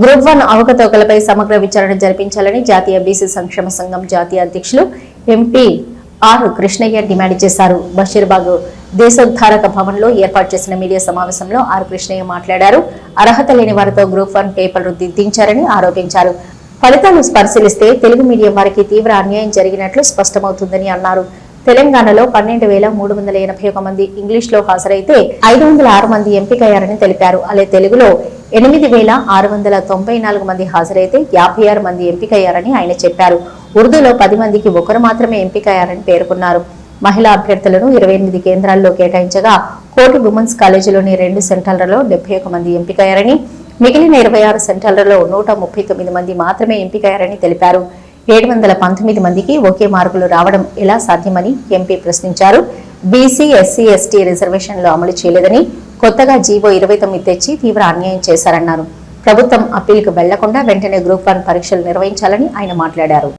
Group one అవకతవకలపై సమగ్ర విచారణ జరిపించాలని జాతీయ బీసీ సంక్షేమ సంఘం జాతీయ అధ్యక్షులు ఎంపీ ఆర్ కృష్ణయ్య డిమాండ్ చేశారు. బషీర్బాగ్ దేశోద్ధారక భవన్లో ఏర్పాటు చేసిన మీడియా సమావేశంలో ఆర్ కృష్ణయ్య మాట్లాడారు. అర్హత లేని వారితో గ్రూప్ వన్ పేపర్లు దిద్దించారని ఆరోపించారు. ఫలితాలు పరిశీలిస్తే తెలుగు మీడియం వారికి తీవ్ర అన్యాయం జరిగినట్లు స్పష్టమవుతుందని అన్నారు. తెలంగాణలో పన్నెండు వేల మూడు వందల ఎనభై ఒక మంది ఇంగ్లీష్లో హాజరైతే ఐదు వందల ఆరు మంది ఎంపికయ్యారని తెలిపారు. అలాగే తెలుగులో ఎనిమిది వేల ఆరు వందల తొంభై నాలుగు మంది హాజరైతే యాభై ఆరు మంది ఎంపికయ్యారని ఆయన చెప్పారు. ఉర్దూలో పది మందికి ఒకరు మాత్రమే ఎంపికయ్యారని పేర్కొన్నారు. మహిళా అభ్యర్థులను ఇరవై ఎనిమిది కేంద్రాల్లో కేటాయించగా కోటి ఉమెన్స్ కాలేజీలోని రెండు సెంటర్లలో డెబ్బై ఒక మంది ఎంపికయ్యారని మిగిలిన ఇరవై ఆరు సెంటర్లలో నూట ముప్పై తొమ్మిది మంది మాత్రమే ఎంపికయ్యారని తెలిపారు. ఏడు వందల పంతొమ్మిది మందికి ఒకే మార్కులు రావడం ఎలా సాధ్యమని ఎంపీ ప్రశ్నించారు. బీసీ ఎస్సీ ఎస్టీ రిజర్వేషన్లు అమలు చేయలేదని కొత్తగా జీవో ఇరవై తొమ్మిది తెచ్చి తీవ్ర అన్యాయం చేశారన్నారు. ప్రభుత్వం అప్పీల్కు వెళ్ళకుండా వెంటనే గ్రూప్ వన్ పరీక్షలు నిర్వహించాలని ఆయన మాట్లాడారు.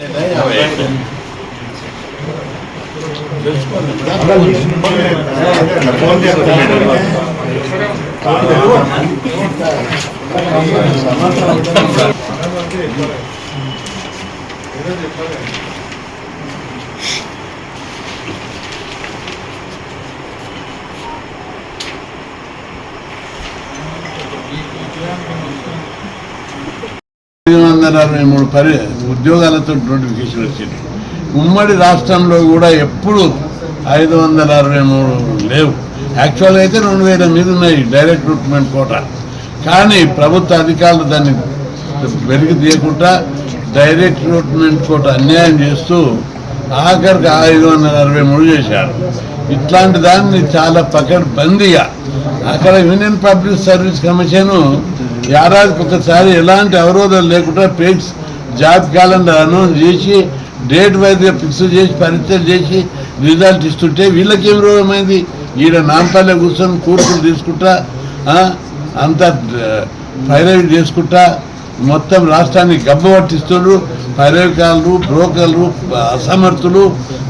ఐదు వందల అరవై మూడు పరి ఉద్యోగాలతో నోటిఫికేషన్ వచ్చింది. ఉమ్మడి రాష్ట్రంలో కూడా ఎప్పుడు ఐదు వందల అరవై మూడు లేవు. యాక్చువల్గా అయితే రెండు వేల మీద ఉన్నాయి డైరెక్ట్ రిక్రూట్మెంట్ కోట కానీ ప్రభుత్వ అధికారులు దాన్ని వెలికి తీయకుండా డైరెక్ట్ రిక్రూట్మెంట్ కోట అన్యాయం చేస్తూ ఆఖరికి ఐదు వందల అరవై మూడు చేశారు. ఇట్లాంటి దాన్ని చాలా పకడ్బందీగా అక్కడ యూనియన్ పబ్లిక్ సర్వీస్ కమిషను ఏడాదికి ఒకసారి ఎలాంటి అవరోధాలు లేకుండా పేట్స్ జాబ్ క్యాలెండర్ అనౌన్స్ చేసి డేట్ వైజ్గా ఫిక్స్ చేసి పరీక్షలు చేసి రిజల్ట్ ఇస్తుంటే వీళ్ళకేం రోగమైంది? ఈడ నాంపల్లె కూర్చొని కూర్చుని తీసుకుంటా అంత అంతా పైరవి చేసుకుంటా మొత్తం రాష్ట్రాన్ని గబ్బ పట్టిస్తున్నారు పైరవికారులు బ్రోకర్లు అసమర్థులు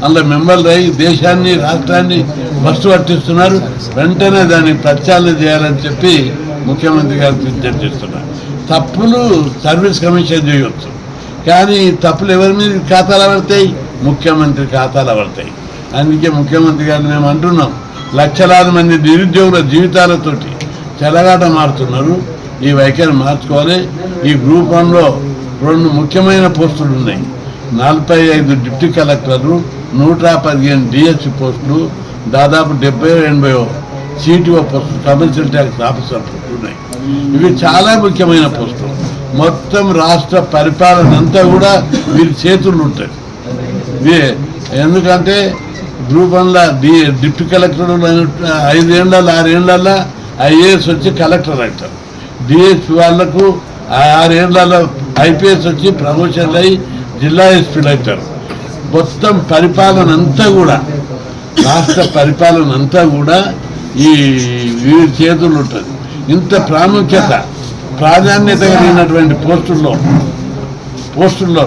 అందులో మెంబర్లు అయ్యి దేశాన్ని రాష్ట్రాన్ని బస్సు పట్టిస్తున్నారు. వెంటనే దాన్ని ప్రచారం చేయాలని చెప్పి ముఖ్యమంత్రి గారు విజ్ఞప్తి చేస్తున్నారు. తప్పులు సర్వీస్ కమిషన్ చేయవచ్చు కానీ తప్పులు ఎవరి మీద ఖాతాలు పడతాయి? ముఖ్యమంత్రి ఖాతాలు పడతాయి. అందుకే ముఖ్యమంత్రి గారు మేము అంటున్నాం. లక్షలాది మంది నిరుద్యోగుల జీవితాలతోటి చెలగాట మారుతున్నారు. ఈ వైఖరి మార్చుకోవాలి. ఈ గ్రూప్ వన్లో రెండు ముఖ్యమైన పోస్టులు ఉన్నాయి. నలభై ఐదు డిప్యూటీ కలెక్టర్లు నూట పదిహేను డిఎస్సి పోస్టులు దాదాపు డెబ్బై ఎనభై సిటిఓ పోస్టులు కమర్షియల్ ట్యాక్స్ ఆఫీసర్ పోస్టులు ఉన్నాయి. ఇవి చాలా ముఖ్యమైన పోస్టులు. మొత్తం రాష్ట్ర పరిపాలన అంతా కూడా వీరి చేతులు ఉంటాయి. ఎందుకంటే గ్రూప్ వన్ల డి డిప్యూటీ కలెక్టర్ ఐదేళ్ళ ఆరేళ్ళ ఐఏఎస్ వచ్చి కలెక్టర్ అవుతారు. డిఎస్పీ వాళ్ళకు ఆరేళ్ళలో ఐపీఎస్ వచ్చి ప్రమోషన్లు అయ్యి జిల్లా ఎస్పీలు అవుతారు. మొత్తం పరిపాలన అంతా కూడా రాష్ట్ర పరిపాలన అంతా కూడా ఈ వీరి చేతులు ఉంటుంది ఇంత ప్రాముఖ్యత ప్రాధాన్యత కలిగినటువంటి పోస్టుల్లో పోస్టుల్లో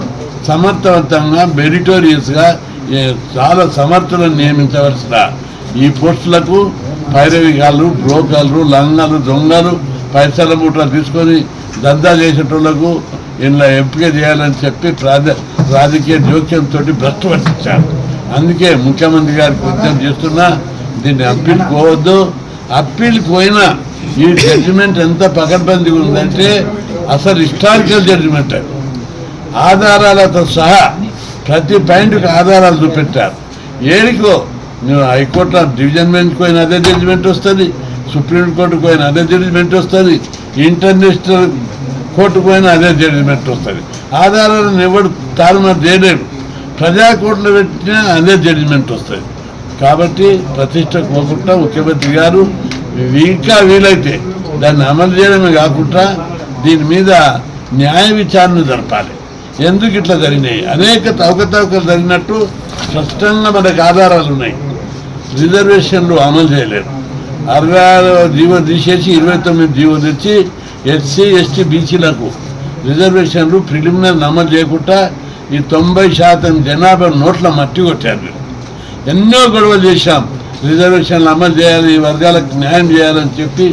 సమర్థవంతంగా మెరిటోరియస్గా చాలా సమర్థులను నియమించవలసిన ఈ పోస్టులకు పైరవిగాళ్ళు బ్రోకర్లు లంగాలు దొంగలు పైసల మూటలు తీసుకొని దందా చేసేటోళ్ళకు ఇలా ఎంపిక చేయాలని చెప్పి ప్రాధ రాజకీయ జోక్యంతో భ్రష్టు పట్టించారు. అందుకే ముఖ్యమంత్రి గారికి ఉద్యమం చేస్తున్నా దీన్ని అప్పీల్ పోవద్దు. అప్పీల్ పోయినా ఈ జడ్జిమెంట్ ఎంత పకడ్బందీగా ఉందంటే అసలు హిస్టారికల్ జడ్జిమెంట్ ఆధారాలతో సహా ప్రతి పాయింట్కి ఆధారాలు చూపెట్టారు. ఏడికో నువ్వు హైకోర్టులో డివిజన్ బెంచ్కి పోయిన అదే జడ్జిమెంట్ వస్తుంది సుప్రీంకోర్టుకు పోయిన అదే జడ్జిమెంట్ వస్తుంది ఇంటర్నేషనల్ కోర్టుకు పోయిన అదే జడ్జిమెంట్ వస్తుంది. ఆధారాలను ఎవడు తారుమారు చేయలేడు. ప్రజా కోర్టులో పెట్టినా అదే జడ్జిమెంట్ వస్తుంది. కాబట్టి ప్రతిష్ట పోకుండా ముఖ్యమంత్రి గారు ఇంకా వీలైతే దాన్ని అమలు చేయడమే కాకుండా దీని మీద న్యాయ విచారణ జరపాలి. ఎందుకు ఇట్లా జరిగినాయి? అనేక తవకతవకలు జరిగినట్టు స్పష్టంగా మనకు ఆధారాలు ఉన్నాయి. రిజర్వేషన్లు అమలు చేయలేదు. అరవై ఆరు జీవో తీసేసి ఇరవై తొమ్మిది జీవో తెచ్చి ఎస్సీ ఎస్టీ బీసీలకు రిజర్వేషన్లు ప్రిలిమినరీ అమలు చేయకుండా ఈ తొంభై శాతం జనాభా నోట్ల మట్టి కొట్టారు ఎన్నో గొడవలు చేశాం. రిజర్వేషన్లు అమలు చేయాలి ఈ వర్గాలకు న్యాయం చేయాలని చెప్పి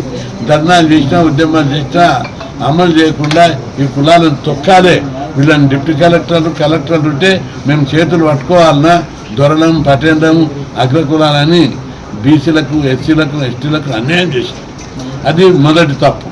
ధర్నాలు చేసినా ఉద్యమాలు చేసినా అమలు చేయకుండా ఈ కులాలను తొక్కాలే. వీళ్ళని డిప్యూటీ కలెక్టర్లు కలెక్టర్లు ఉంటే మేము చేతులు పట్టుకోవాలన్నా దొరలం పటేండం అగ్రకులాలని బీసీలకు ఎస్సీలకు ఎస్టీలకు అన్యాయం చేశారు అది మొదటి తప్పు.